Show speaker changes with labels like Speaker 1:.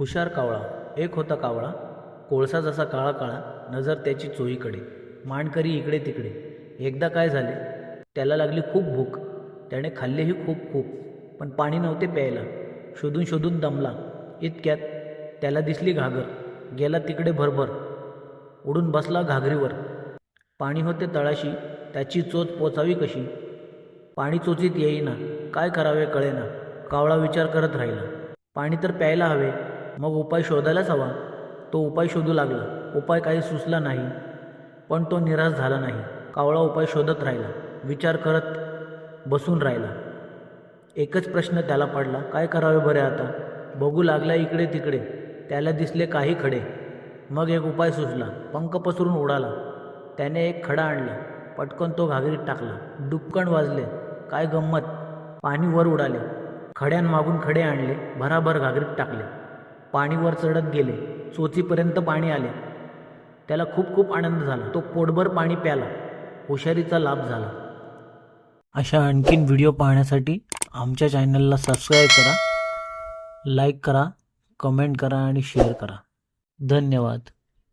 Speaker 1: हुशार कावळा एक होता कावळा कोळसा जसा काळा काळा नजर त्याची चोहीकडे मांडकरी इकडे तिकडे. एकदा काय झाले? त्याला लागली खूप भूक. त्याने खाल्लेही खूप खूप पण पाणी नव्हते प्यायला. शोधून शोधून दमला. इतक्यात त्याला दिसली घागर. गेला तिकडे भरभर. उडून बसला घागरीवर. पाणी होते तळाशी त्याची चोच पोचावी कशी? पाणी चोचीत येईना. काय करावे कळेना. कावळा विचार करत राहिला. पाणी तर प्यायला हवे मग उपाय शोधायलाच हवा. तो उपाय शोधू लागला. उपाय काही सुचला नाही. पण तो निराश झाला नाही. कावळा उपाय शोधत राहिला. विचार करत बसून राहिला. एकच प्रश्न त्याला पडला. काय करावे बरे आता? बघू लागला इकडे तिकडे. त्याला दिसले काही खडे. मग एक उपाय सुचला. पंख पसरून उडाला. त्याने एक खडा आणला. पटकन तो घागरीत टाकला. डुबकण वाजले. काय गंमत? पाणी वर उडाले. खड्यांमागून खडे आणले. भराभर घागरीत टाकले. पाणी वर चढत गेले. चोचीपर्यंत पाणी आले. त्याला खूप खूप आनंद झाला. तो पोटभर पाणी प्याला. हुशारीचा लाभ झाला. अशा आणखीन व्हिडिओ पाहण्यासाठी आमच्या चॅनलला सबस्क्राईब करा लाईक करा कमेंट करा आणि शेअर करा. धन्यवाद.